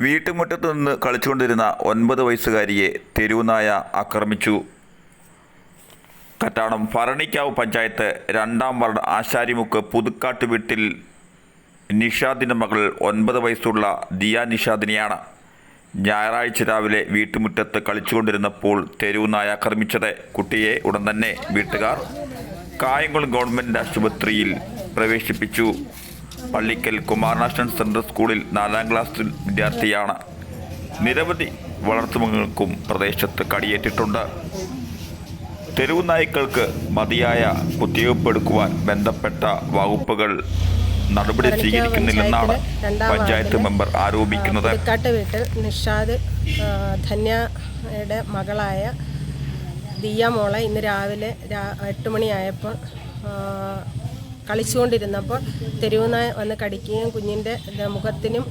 വീട്ടുമുറ്റത്ത് നിന്ന് കളിച്ചുകൊണ്ടിരുന്ന ഒൻപത് വയസ്സുകാരിയെ തെരുവുനായ ആക്രമിച്ചു. കറ്റാണം ഭരണിക്കാവ് പഞ്ചായത്ത് രണ്ടാം വാർഡ് ആശാരിമുക്ക് പുതുക്കാട്ട് വീട്ടിൽ നിഷാദിന്റെ മകൾ ഒൻപത് വയസ്സുള്ള ദിയ നിഷാദിനെയാണ് ഞായറാഴ്ച രാവിലെ വീട്ടുമുറ്റത്ത് കളിച്ചുകൊണ്ടിരുന്നപ്പോൾ തെരുവുനായ ആക്രമിച്ചത്. കുട്ടിയെ ഉടൻ തന്നെ വീട്ടുകാർ കായംകുളം ഗവൺമെന്റ് ആശുപത്രിയിൽ പ്രവേശിപ്പിച്ചു. പള്ളിക്കൽ കുമാരനാശൻ സെൻട്രൽ സ്കൂളിൽ നാലാം ക്ലാസ് വിദ്യാർത്ഥിയാണ്. നിരവധി വളർത്തുമൃഗങ്ങൾക്കും പ്രദേശത്ത് കടിയേറ്റിട്ടുണ്ട്. തെരുവു നായ്ക്കൾക്ക് മതിയായ കുത്തിവയ്പ്പെടുക്കുവാൻ ബന്ധപ്പെട്ട വകുപ്പുകൾ നടപടി സ്വീകരിക്കുന്നില്ലെന്നാണ് പഞ്ചായത്ത് മെമ്പർ ആരോപിക്കുന്നത്. പുതുക്കാട്ട് വീട്ടിൽ നിഷാദ് ധന്യയുടെ മകളായ ദിയ മോളെ ഇന്ന് രാവിലെ രാ- എട്ട് മണിയായപ്പോൾ കളിച്ചുകൊണ്ടിരുന്നപ്പോൾ തെരുവുനായ വന്ന് കടിക്കുകയും കുഞ്ഞിന്റെ മുഖത്തിനും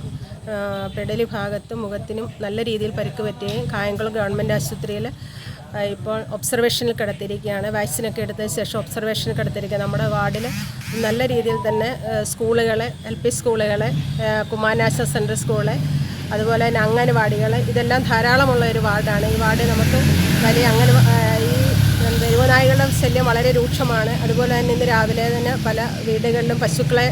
പെടലി ഭാഗത്തും മുഖത്തിനും നല്ല രീതിയിൽ പരിക്ക് പറ്റുകയും കായംകുളം ഗവൺമെന്റ് ആശുപത്രിയിൽ ഇപ്പോൾ ഒബ്സർവേഷനിൽ കിടത്തിയിരിക്കുകയാണ്. വാക്സിനൊക്കെ എടുത്തതിന് ശേഷം ഒബ്സർവേഷനിൽ കിടത്തിയിരിക്കുക നമ്മുടെ വാർഡിൽ നല്ല രീതിയിൽ തന്നെ സ്കൂളുകളെ എൽ പി സ്കൂളുകളെ കുമാരനാശ സെൻട്രൽ സ്കൂൾ അതുപോലെ തന്നെ അംഗനവാടികൾ ഇതെല്ലാം ധാരാളമുള്ള ഒരു വാർഡാണ്. ഈ വാർഡ് നമുക്ക് വലിയ അങ്ങനെ ഈ ദൈവനായികളുടെ ശല്യം വളരെ രൂക്ഷമാണ്. അതുപോലെ തന്നെ ഇന്ന് രാവിലെ തന്നെ പല വീടുകളിലും പശുക്കളെ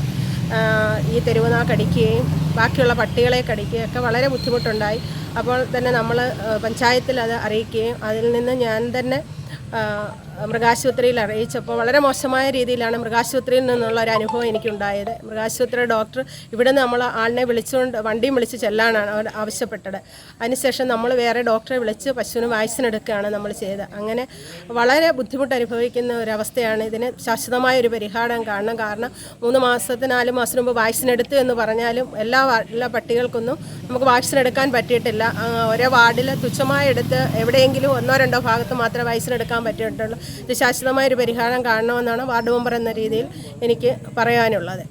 ഈ തെരുവുനാ കടിക്കുകയും ബാക്കിയുള്ള പട്ടികളെ കടിക്കുകയും ഒക്കെ വളരെ ബുദ്ധിമുട്ടുണ്ടായി. അപ്പോൾ തന്നെ നമ്മൾ പഞ്ചായത്തിൽ അത് അറിയിക്കുകയും അതിൽ നിന്ന് ഞാൻ തന്നെ മൃഗാശുപത്രിയിൽ അറിയിച്ചപ്പോൾ വളരെ മോശമായ രീതിയിലാണ് മൃഗാശുപത്രിയിൽ നിന്നുള്ള ഒരു അനുഭവം എനിക്കുണ്ടായത്. മൃഗാശുപത്രി ഡോക്ടർ ഇവിടെ നമ്മൾ ആളിനെ വിളിച്ചുകൊണ്ട് വണ്ടിയും വിളിച്ച് ചെല്ലാനാണ് അവർ ആവശ്യപ്പെട്ടത്. അതിനുശേഷം നമ്മൾ വേറെ ഡോക്ടറെ വിളിച്ച് പശുവിന് വാക്സിൻ എടുക്കുകയാണ് നമ്മൾ ചെയ്തത്. അങ്ങനെ വളരെ ബുദ്ധിമുട്ട് അനുഭവിക്കുന്ന ഒരവസ്ഥയാണ്. ഇതിന് ശാശ്വതമായ ഒരു പരിഹാരം കാണണം. കാരണം മൂന്ന് മാസത്തിന് നാല് മാസത്തിന് മുമ്പ് വാക്സിൻ എടുത്തു എന്ന് പറഞ്ഞാലും എല്ലാ എല്ലാ പട്ടികൾക്കൊന്നും നമുക്ക് വാക്സിൻ എടുക്കാൻ പറ്റിയിട്ടില്ല. ഓരോ വാർഡിൽ തുച്ഛമായി എടുത്ത് എവിടെയെങ്കിലും ഒന്നോ രണ്ടോ ഭാഗത്ത് മാത്രമേ വാക്സിൻ എടുക്കാൻ പറ്റിയിട്ടുള്ളൂ. ഇത് ശാശ്വതമായൊരു പരിഹാരം കാണണമെന്നാണ് വാർഡ് മെമ്പർ എന്ന രീതിയിൽ എനിക്ക് പറയാനുള്ളത്.